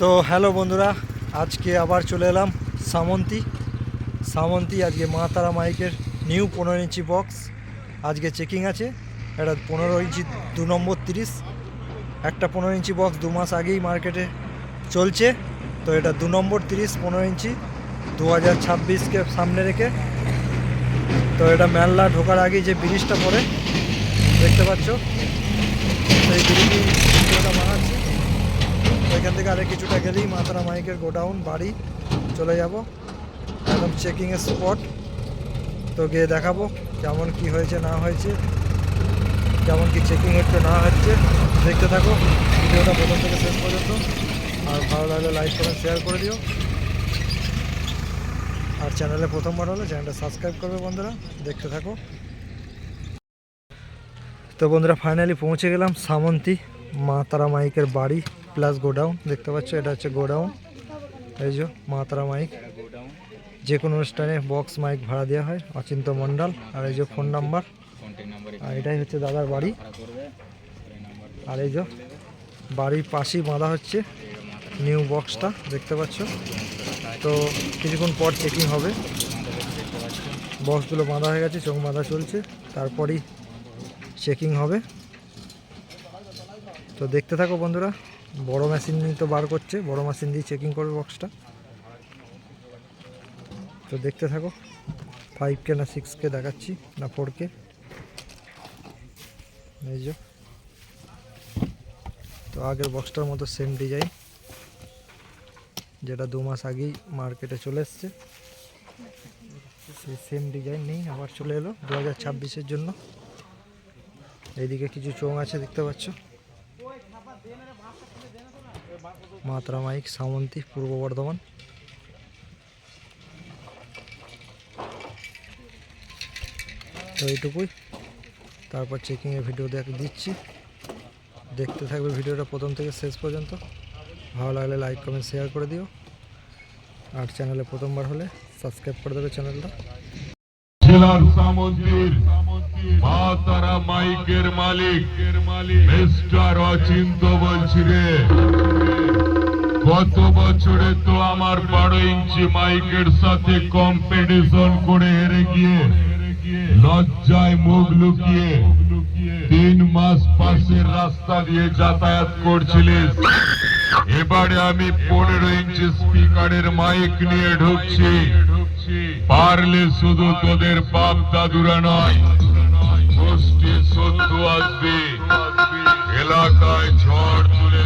তো হ্যালো বন্ধুরা, আজকে আবার চলে এলাম সামন্তী। সামন্তী আজকে মা তারা মাইকের নিউ পনেরো ইঞ্চি বক্স আজকে চেকিং আছে, এটা পনেরো ইঞ্চি দু নম্বর তিরিশ। একটা পনেরো ইঞ্চি বক্স দু মাস আগেই মার্কেটে চলছে। তো এটা দু নম্বর তিরিশ, পনেরো ইঞ্চি দু হাজার ছাব্বিশকে সামনে রেখে। তো এটা মেলা ঢোকার আগেই যে ব্রিজটা পড়ে, দেখতে পাচ্ছ? সেই ব্রিজই ভিডিওটা বানাচ্ছি। এখান থেকে আরে কিছুটা গেলেই মাতারা মাইকের গোডাউন, বাড়ি চলে যাব। একদম চেকিংয়ের স্পট তো গিয়ে দেখাবো কেমন কি হয়েছে, না হয়েছে, কেমন কি চেকিং হচ্ছে, না হচ্ছে। দেখতে থাকো, ভিডিওটা প্রথম থেকে শেষ পর্যন্ত। আর ভালো লাগলে লাইক করে শেয়ার করে দিও। আর চ্যানেলে প্রথমবার হলে চ্যানেলটা সাবস্ক্রাইব করবে বন্ধুরা, দেখতে থাকো। তো বন্ধুরা ফাইনালি পৌঁছে গেলাম সামন্তী মা তারা মাইকের বাড়ি। প্লাস গোডাউন, দেখতে পাচ্ছ, এটা হচ্ছে গোডাউন। এই যে মা তারা মাইক। যে কোনো অনুষ্ঠানে বক্স মাইক ভাড়া দেওয়া হয়, অচিন্ত মণ্ডল। আর এই যে ফোন নাম্বার। আর এটাই হচ্ছে দাদার বাড়ি। আর এই যে বাড়ির পাশেই বাঁধা হচ্ছে নিউ বক্সটা, দেখতে পাচ্ছ। তো কিছুক্ষণ পর চেকিং হবে। বক্সগুলো বাঁধা হয়ে গেছে, চোখ বাঁধা চলছে। তারপরেই চেকিং হবে। তো দেখতে থাকো বন্ধুরা। বড় মেশিন নিয়ে তো বার করছে, বড় মেশিন দিয়ে চেকিং করবে বক্সটা তো দেখতে থাকো ফাইভ কে না সিক্স কে দেখাচ্ছি, না ফোর কে এই যে। তো আগের বক্সটার মতো সেম ডিজাইন যেটা দু মাস আগেই মার্কেটে চলে এসছে। সেই সেম ডিজাইন নেই, আবার চলে এলো দু হাজার ছাব্বিশের জন্য। এইদিকে কিছু চোঙ আছে, দেখতে পাচ্ছ। মাত্রা মাইক সামন্তী, পূর্ব বর্ধমান। তো এইটুকুই। তারপর চেকিংয়ের ভিডিও দেখ দিচ্ছি। দেখতে থাকবে ভিডিওটা প্রথম থেকে শেষ পর্যন্ত। ভালো লাগলে লাইক কমেন্ট শেয়ার করে দিও। আর চ্যানেলে প্রথমবার হলে সাবস্ক্রাইব করে দেবে চ্যানেলটা তারা মাইকের মালিক। মিস্টার অচিন্ত বলছি রে। গত বছরে তো আমার বারো ইঞ্চি মাইকের সাথে কম্পিটিশন করে হেরে গিয়ে লজ্জায় মুখ লুকিয়ে তিন মাস পাশের রাস্তা দিয়ে যাতায়াত করছিলিস। এবারে আমি পনেরো ইঞ্চি স্পিকারের মাইক নিয়ে ঢুকছি। পারলে শুধু তোদের বাপ দাদুরা নয়। গোষ্ঠী শত্রু আসবে। এলাকায় ঝড় তুলে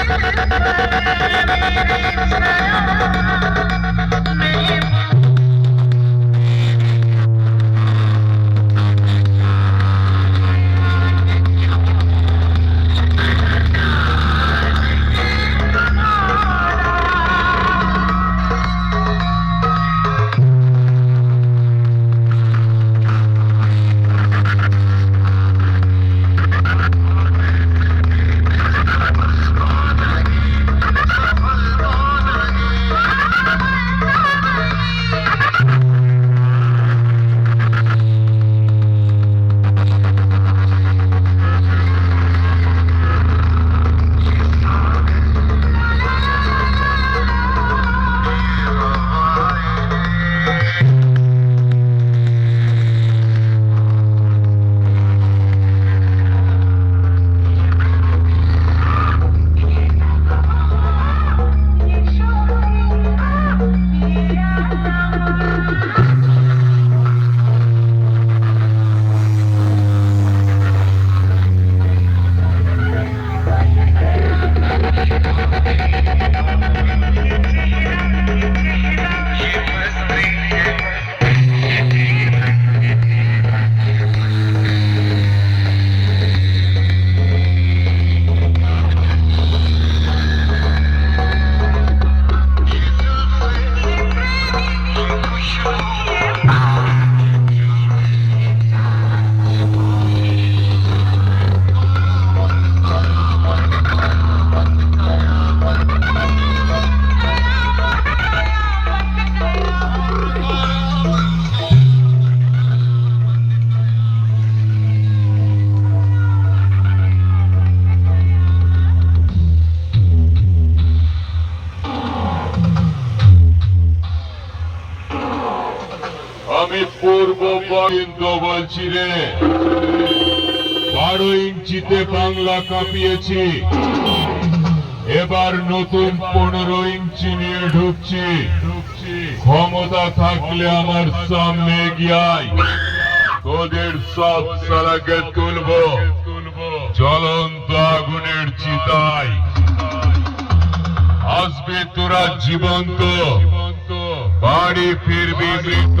Thank you. পর্যন্ত বলছি রে। বারো ইঞ্চিতে বাংলা কাঁপিয়েছি। এবার নতুন পনেরো ইঞ্চি নিয়ে ঢুকছি। ক্ষমতা থাকলে আমার সামনে এগিয়াই। তোদের সব সারাকে তুলবো। জ্বলন্ত আগুনের আসবে তোরা জীবন্ত। বাড়ি ফিরবি মৃত।